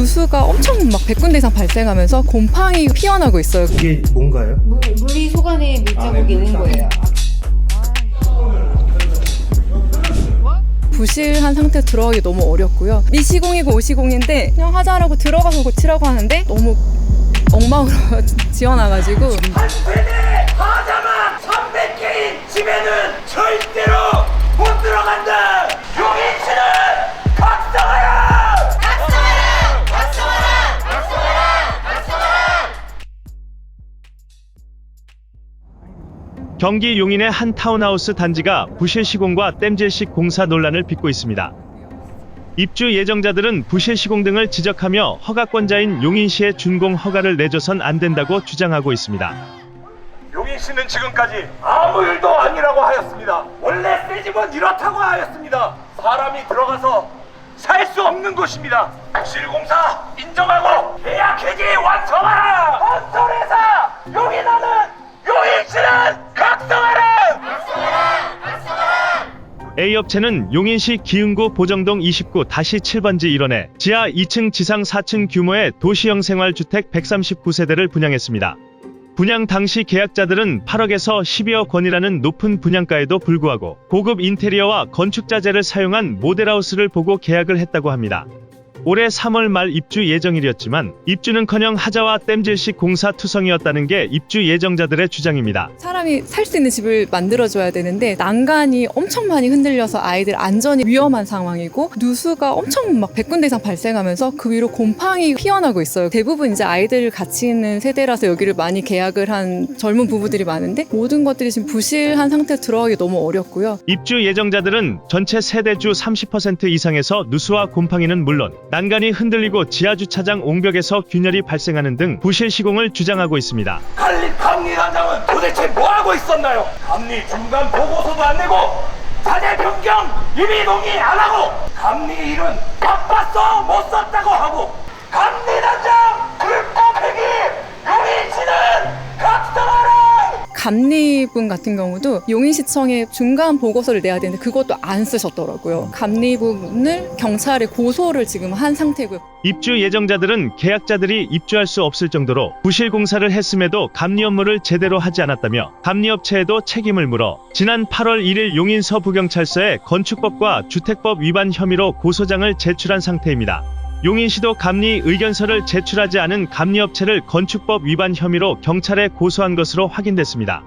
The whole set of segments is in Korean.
누수가 엄청 막 100군데 이상 발생하면서 곰팡이 피어나고 있어요. 이게 뭔가요? 물, 물이 속안에 밀자국이 있는 거예요. 부실한 상태로 들어가기 너무 어렵고요. 미시공이고 오시공인데 그냥 하자라고 들어가서 고치라고 하는데 너무 엉망으로 지어놔가지고 한 세대 하자막 300개인 집에는 절대로 못 들어간다. 경기 용인의 한 타운하우스 단지가 부실 시공과 땜질 식 공사 논란을 빚고 있습니다. 입주 예정자들은 부실 시공 등을 지적하며 허가권자인 용인시에 준공 허가를 내줘선 안 된다고 주장하고 있습니다. 용인시는 지금까지 아무 일도 아니라고 하였습니다. 원래 새 집은 이렇다고 하였습니다. 사람이 들어가서 살 수 없는 곳입니다. 실공사 인정하고 계약 해지 완성하라. 건설회사 용인하는 용인시는 각성하라. A업체는 용인시 기흥구 보정동 29-7번지 1원에 지하 2층 지상 4층 규모의 도시형 생활주택 139세대를 분양했습니다. 분양 당시 계약자들은 8억에서 12억 원이라는 높은 분양가에도 불구하고 고급 인테리어와 건축 자재를 사용한 모델하우스를 보고 계약을 했다고 합니다. 올해 3월 말 입주 예정일이었지만 입주는커녕 하자와 땜질식 공사 투성이었다는 게 입주 예정자들의 주장입니다. 사람이 살 수 있는 집을 만들어줘야 되는데 난간이 엄청 많이 흔들려서 아이들 안전이 위험한 상황이고 누수가 엄청 막 100군데 이상 발생하면서 그 위로 곰팡이 피어나고 있어요. 대부분 이제 아이들 같이 있는 세대라서 여기를 많이 계약을 한 젊은 부부들이 많은데 모든 것들이 지금 부실한 상태로 들어가기 너무 어렵고요. 입주 예정자들은 전체 세대주 30% 이상에서 누수와 곰팡이는 물론 난간이 흔들리고 지하 주차장 옹벽에서 균열이 발생하는 등 부실 시공을 주장하고 있습니다. 칼리 감리단장은 도대체 뭐 하고 있었나요? 감리 중간 보고서도 안 내고 자재 변경 이미 동의 안 하고 감리 일은 바빴어 못 썼다고 하고 감리분 같은 경우도 용인시청에 중간 보고서를 내야 되는데 그것도 안 쓰셨더라고요. 감리분을 경찰에 고소를 지금 한 상태고요. 입주 예정자들은 계약자들이 입주할 수 없을 정도로 부실 공사를 했음에도 감리 업무를 제대로 하지 않았다며 감리업체에도 책임을 물어 지난 8월 1일 용인 서부경찰서에 건축법과 주택법 위반 혐의로 고소장을 제출한 상태입니다. 용인시도 감리 의견서를 제출하지 않은 감리업체를 건축법 위반 혐의로 경찰에 고소한 것으로 확인됐습니다.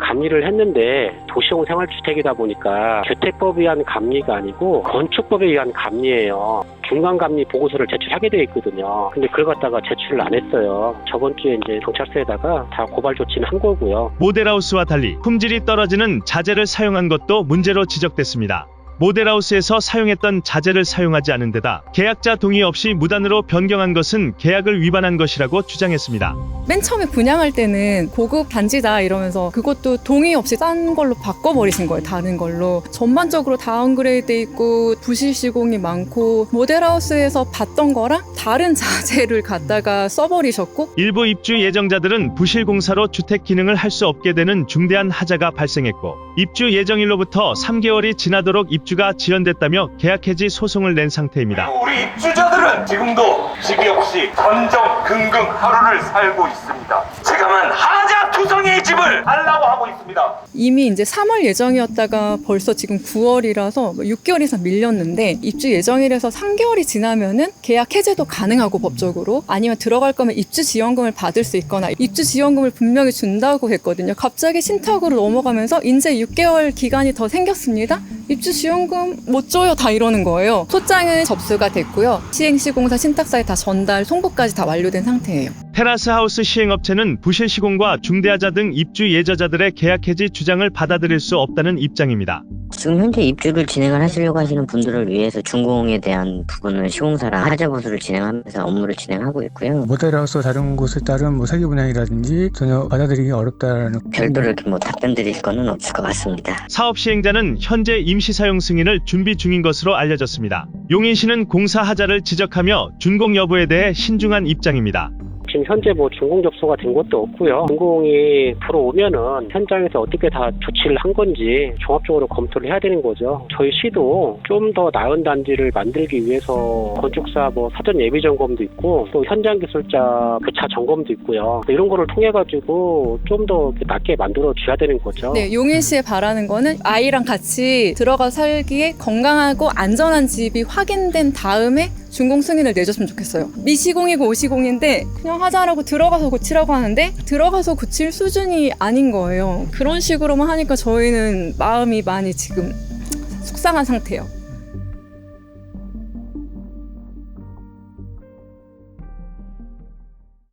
감리를 했는데 도시형 생활주택이다 보니까 주택법에 의한 감리가 아니고 건축법에 의한 감리예요. 중간 감리 보고서를 제출하게 돼 있거든요. 근데 그걸 갖다가 제출을 안 했어요. 저번 주에 이제 경찰서에다가 다 고발 조치는 한 거고요. 모델하우스와 달리 품질이 떨어지는 자재를 사용한 것도 문제로 지적됐습니다. 모델하우스에서 사용했던 자재를 사용하지 않은 데다 계약자 동의 없이 무단으로 변경한 것은 계약을 위반한 것이라고 주장했습니다. 맨 처음에 분양할 때는 고급 단지다 이러면서 그것도 동의 없이 싼 걸로 바꿔버리신 거예요. 다른 걸로. 전반적으로 다운그레이드 돼 있고 부실 시공이 많고 모델하우스에서 봤던 거랑 다른 자재를 갖다가 써버리셨고 일부 입주 예정자들은 부실 공사로 주택 기능을 할 수 없게 되는 중대한 하자가 발생했고 입주 예정일로부터 3개월이 지나도록 입 주가 지연됐다며 계약 해지 소송을 낸 상태입니다. 우리 입주자들은 지금도 집이 없이 전전긍긍 하루를 살고 있습니다. 지금은 하자 투성이의 집을 달라고 하고 있습니다. 이미 이제 3월 예정이었다가 벌써 지금 9월이라서 6개월 이상 밀렸는데 입주 예정일에서 3개월이 지나면은 계약 해제도 가능하고 법적으로 아니면 들어갈 거면 입주 지원금을 받을 수 있거나 입주 지원금을 분명히 준다고 했거든요. 갑자기 신탁으로 넘어가면서 이제 6개월 기간이 더 생겼습니다. 입주 지원금 못 줘요 다 이러는 거예요. 소장은 접수가 됐고요. 시행시공사 신탁사에 다 전달 송부까지 다 완료된 상태예요. 테라스 하우스 시행업체는 부실 시공과 중대하자 등 입주 예저자들의 계약 해지 주장을 받아들일 수 없다는 입장입니다. 지금 현재 입주를 진행을 하시려고 하시는 분들을 위해서 준공에 대한 부분을 시공사랑 하자 보수를 진행하면서 업무를 진행하고 있고요. 모델하우스 다른 곳에 따른 뭐 세계 분양이라든지 전혀 받아들이기 어렵다는 별도로 이렇게 뭐 답변 드릴 거는 없을 것 같습니다. 사업 시행자는 현재 임시 사용 승인을 준비 중인 것으로 알려졌습니다. 용인시는 공사 하자를 지적하며 준공 여부에 대해 신중한 입장입니다. 지금 현재 뭐 준공 접수가 된 것도 없고요. 준공이 들어오면은 현장에서 어떻게 다 조치를 한 건지 종합적으로 검토를 해야 되는 거죠. 저희 시도 좀 더 나은 단지를 만들기 위해서 건축사 뭐 사전 예비 점검도 있고 또 현장 기술자 교차 점검도 있고요. 이런 거를 통해 가지고 좀 더 낮게 만들어 줘야 되는 거죠. 네, 용인시에 바라는 거는 아이랑 같이 들어가 살기에 건강하고 안전한 집이 확인된 다음에 준공 승인을 내줬으면 좋겠어요. 미시공이고 오시공인데 그냥 하자라고 들어가서 고치라고 하는데 들어가서 고칠 수준이 아닌 거예요. 그런 식으로만 하니까 저희는 마음이 많이 지금 속상한 상태예요.